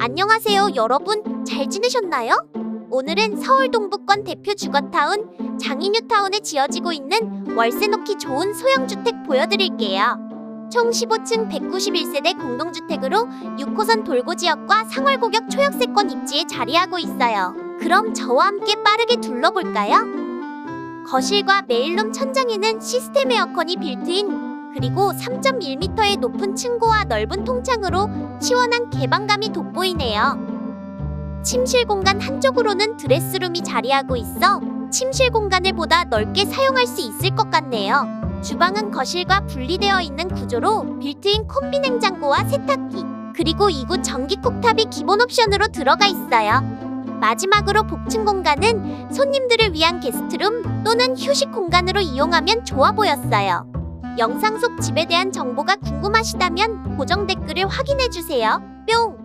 안녕하세요, 여러분. 잘 지내셨나요? 오늘은 서울 동부권 대표 주거타운 장인뉴타운에 지어지고 있는 월세 놓기 좋은 소형주택 보여드릴게요. 총 15층 191세대 공동주택으로 6호선 돌고지역과 상월고격 초역세권 입지에 자리하고 있어요. 그럼 저와 함께 빠르게 둘러볼까요? 거실과 메일룸 천장에는 시스템 에어컨이 빌트인 그리고 3.1m의 높은 층고와 넓은 통창으로 시원한 개방감이 돋보이네요. 침실 공간 한쪽으로는 드레스룸이 자리하고 있어 침실 공간을 보다 넓게 사용할 수 있을 것 같네요. 주방은 거실과 분리되어 있는 구조로 빌트인 콤비 냉장고와 세탁기 그리고 2구 전기 쿡탑이 기본 옵션으로 들어가 있어요. 마지막으로 복층 공간은 손님들을 위한 게스트룸 또는 휴식 공간으로 이용하면 좋아 보였어요. 영상 속 집에 대한 정보가 궁금하시다면 고정 댓글을 확인해 주세요. 뿅!